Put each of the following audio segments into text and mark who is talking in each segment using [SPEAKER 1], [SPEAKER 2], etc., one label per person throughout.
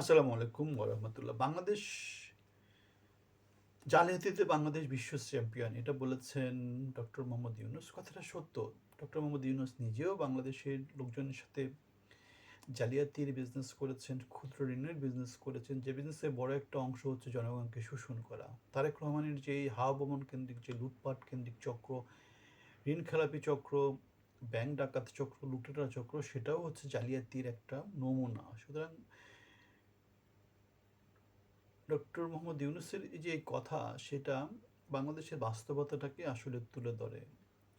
[SPEAKER 1] আসসালামু আলাইকুম ওরহমতুল্লাহ বাংলাদেশ জালিয়াতিতে বাংলাদেশ বিশ্ব চ্যাম্পিয়ন, এটা বলেছেন ডক্টর মোহাম্মদ ইউনুস। কথাটা সত্য। ডক্টর মোহাম্মদ ইউনুস নিজেও বাংলাদেশের লোকজনের সাথে জালিয়াতির বিজনেস করেছেন, ক্ষুদ্র ঋণের বিজনেস করেছেন। যে বিজনেসের বড় একটা অংশ হচ্ছে জনগণকে শোষণ করা। তারেক রহমানের যে হাওয়া ভবন কেন্দ্রিক, যে লুটপাট কেন্দ্রিক চক্র, ঋণ খেলাপি চক্র ব্যাংক ডাকাত চক্র, লুটেরা চক্র, সেটাও হচ্ছে জালিয়াতির একটা নমুনা। সুতরাং ডক্টর মোহাম্মদ ইউনুসের যে কথা, সেটা বাংলাদেশের বাস্তবতাটাকে আসলে তুলে ধরে।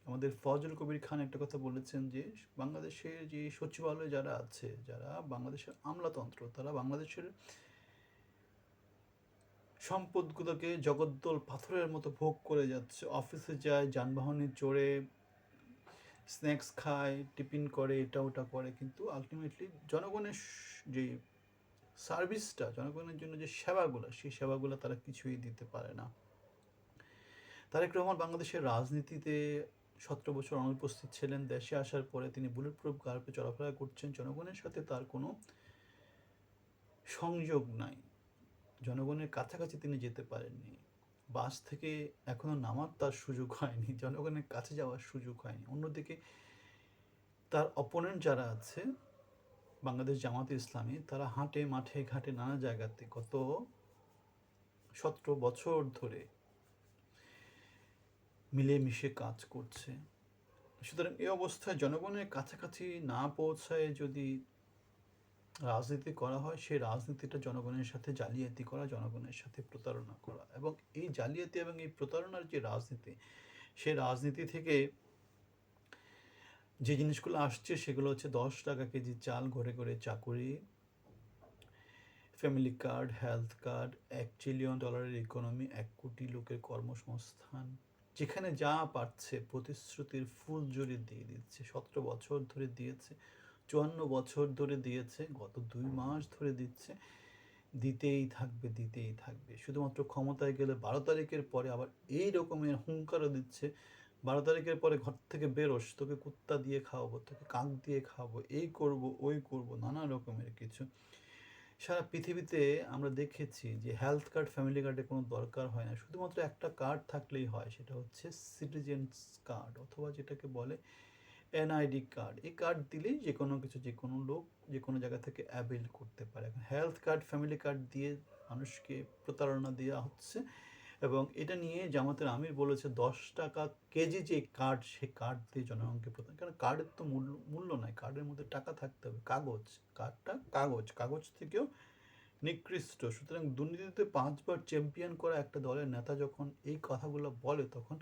[SPEAKER 1] আমাদের ফজল কবির খান একটা কথা বলেছেন যে, বাংলাদেশের যে সচিবালয় যারা আছে, যারা বাংলাদেশের আমলাতন্ত্র, তারা বাংলাদেশের সম্পদগুলোকে জগদ্দল পাথরের মতো ভোগ করে যাচ্ছে। অফিসে যায়, যানবাহনে চড়ে, স্ন্যাক্স খায়, টিফিন করে, এটা ওটা করে। কিন্তু আলটিমেটলি জনগণের যে সার্ভিসটা জনগণের জন্য যে সেবাগুলো, সেই সেবাগুলো তারা কিছুই দিতে পারে না। তারেক রহমান বাংলাদেশের রাজনীতিতে সতেরো বছর অনুপস্থিত ছিলেন, দেশে আসার পরে তিনি বুলেট প্রুফ গার্পে চলাফেরা করছেন। জনগণের সাথে তার কোনো সংযোগ নাই। জনগণের কাছাকাছি তিনি যেতে পারেননি। বাস থেকে এখনও নামার তার সুযোগ হয়নি, জনগণের কাছে যাওয়ার সুযোগ হয়নি। অন্যদিকে তার অপোনেন্ট যারা আছে বাংলাদেশ জামাতে ইসলামী, তারা হাটে, মাঠে, ঘাটে নানা জায়গাতে গত সতেরো বছর ধরে মিলেমিশে কাজ করছে। সুতরাং এই অবস্থায় জনগণের কাছাকাছি না পৌঁছায় যদি রাজনীতি করা হয়, সেই রাজনীতিটা জনগণের সাথে জালিয়াতি করা, জনগণের সাথে প্রতারণা করা। এবং এই জালিয়াতি এবং এই প্রতারণার যে রাজনীতি, সেই রাজনীতি থেকে যে জিনিসগুলো আসছে সেগুলো হচ্ছে দশ টাকা কেজি চাল ঘরে ঘরে চাকুরি ফ্যামিলি কার্ড হেলথ কার্ড এক ট্রিলিয়ন ডলারের ইকোনমি এক কোটি লোকের কর্মসংস্থান, যেখানে যা পাচ্ছে প্রতিশ্রুতির ফুল জড়ি দিয়ে দিচ্ছে। সতেরো বছর ধরে দিয়েছে, চুয়ান্ন বছর ধরে দিয়েছে, গত দুই মাস ধরে দিচ্ছে। দিতেই থাকবে দিতেই থাকবে। শুধুমাত্র ক্ষমতায় গেলে বারো তারিখের পরে আবার এই রকমের হুঙ্কারও দিচ্ছে বারো তারিখের পরে ঘর থেকে বেরোস, তোকে কুত্তা দিয়ে খাওয়াবো, তোকে কাক দিয়ে খাওয়াবো, এই করব, ওই করব, নানা রকমের কিছু। সারা পৃথিবীতে আমরা দেখেছি যে হেলথ কার্ড ফ্যামিলি কার্ডের কোনো দরকার হয় না। শুধুমাত্র একটা কার্ড থাকলেই হয়, সেটা হচ্ছে সিটিজেন্স কার্ড অথবা যেটাকে বলে এনআইডি কার্ড এই কার্ড দিলেই যে কোনো কিছু, যে কোনো লোক যে কোনো জায়গা থেকে অ্যাভেল করতে পারে। এখন হেলথ কার্ড ফ্যামিলি কার্ড দিয়ে মানুষকে প্রতারণা দেওয়া হচ্ছে। এবং এটা নিয়ে জামাতের আমির বলেছে দশ টাকা কেজি যে কার্ড সে কার্ড দিয়ে জনগণকে প্রদান কারণ কার্ডের তো মূল্য মূল্য নাই কার্ডের মধ্যে টাকা থাকতে হবে। কাগজ কার্ডটা কাগজ। কাগজ থেকেও নিকৃষ্ট। সুতরাং দুর্নীতিতে পাঁচবার চ্যাম্পিয়ন করা একটা দলের নেতা যখন এই কথাগুলো বলে, তখন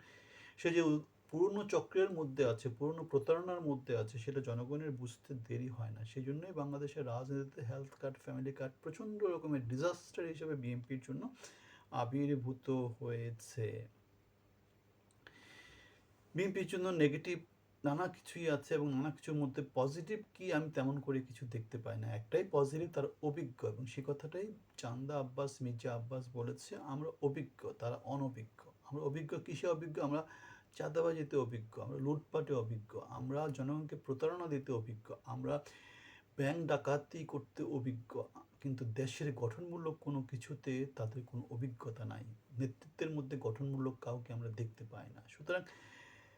[SPEAKER 1] সে যে পুরনো চক্রের মধ্যে আছে, পুরনো প্রতারণার মধ্যে আছে, সেটা জনগণের বুঝতে দেরি হয় না। সেই জন্যই বাংলাদেশের রাজনীতিতে হেলথ কার্ড ফ্যামিলি কার্ড প্রচণ্ড রকমের ডিজাস্টার হিসেবে বিএনপির জন্য আবির্ভূত হয়েছে। বিএনপির জন্য নেগেটিভ নানা কিছুই আছে এবং নানা কিছুর মধ্যে পজিটিভ কি আমি তেমন করে কিছু দেখতে পাই না। একটাই পজিটিভ তার অভিজ্ঞ এবং সে কথাটাই চান্দা আব্বাস, মির্জা আব্বাস বলেছে, আমরা অভিজ্ঞ, তারা অনভিজ্ঞ। আমরা অভিজ্ঞ কিসে অভিজ্ঞ? আমরা চাঁদাবাজিতে অভিজ্ঞ, আমরা লুটপাটে অভিজ্ঞ, আমরা জনগণকে প্রতারণা দিতে অভিজ্ঞ, আমরা ব্যাংক ডাকাতি করতে অভিজ্ঞ, কিন্তু দেশের গঠনমূলক কোনো কিছুতে তাদের কোনো অভিজ্ঞতা নাই। নেতৃত্বের মধ্যে গঠনমূলক কাউকে আমরা দেখতে পাই না। সুতরাং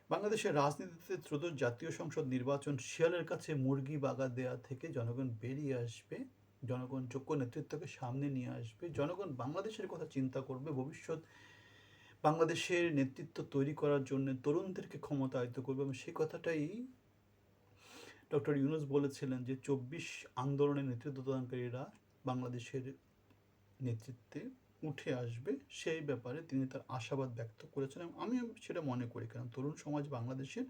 [SPEAKER 1] বাংলাদেশের রাজনীতিতে ত্রয়োদশ জাতীয় সংসদ নির্বাচন শিয়ালের কাছে মুরগি বাগা দেয়া থেকে জনগণ বেরিয়ে আসবে, জনগণ যোগ্য নেতৃত্বকে সামনে নিয়ে আসবে, জনগণ বাংলাদেশের কথা চিন্তা করবে, ভবিষ্যৎ বাংলাদেশের নেতৃত্ব তৈরি করার জন্য তরুণদেরকে ক্ষমতায়িত করবে এবং সেই কথাটাই ডক্টর ইউনুস বলেছিলেন যে চব্বিশ আন্দোলনের নেতৃত্ব প্রদানকারীরা বাংলাদেশের নেতৃত্বে উঠে আসবে, সেই ব্যাপারে তিনি তার আশাবাদ ব্যক্ত করেছেন এবং আমিও সেটা মনে করি। কারণ তরুণ সমাজ বাংলাদেশের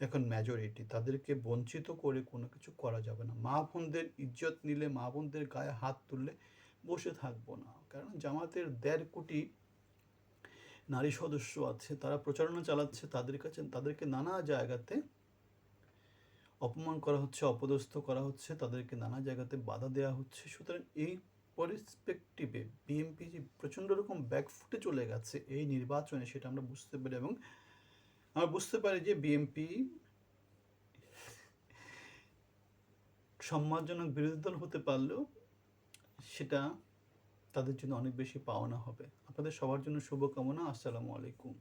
[SPEAKER 1] এখন মেজরিটি তাদেরকে বঞ্চিত করে কোনো কিছু করা যাবে না। মা বোনদের ইজ্জত নিলে, মা বোনদের গায়ে হাত তুললে বসে থাকব না। কারণ জামাতের দেড় কোটি নারী সদস্য আছে, তারা প্রচারণা চালাচ্ছে, তাদের কাছে, তাদেরকে নানা জায়গাতে অপমান করা হচ্ছে, অপদস্থ করা হচ্ছে, তাদেরকে নানা জায়গাতে বাধা দেওয়া হচ্ছে। সুতরাং এই পরিস্পেক্টিভে বিএনপি যে প্রচণ্ড রকম ব্যাকফুটে চলে গেছে এই নির্বাচনে, সেটা আমরা বুঝতে পারি এবং আমরা বুঝতে পারি যে বিএনপি সম্মানজনক বিরোধী দল হতে পারলেও সেটা তাদের জন্য অনেক বেশি পাওনা হবে। আপনাদের সবার জন্য শুভকামনা। আসসালামু আলাইকুম।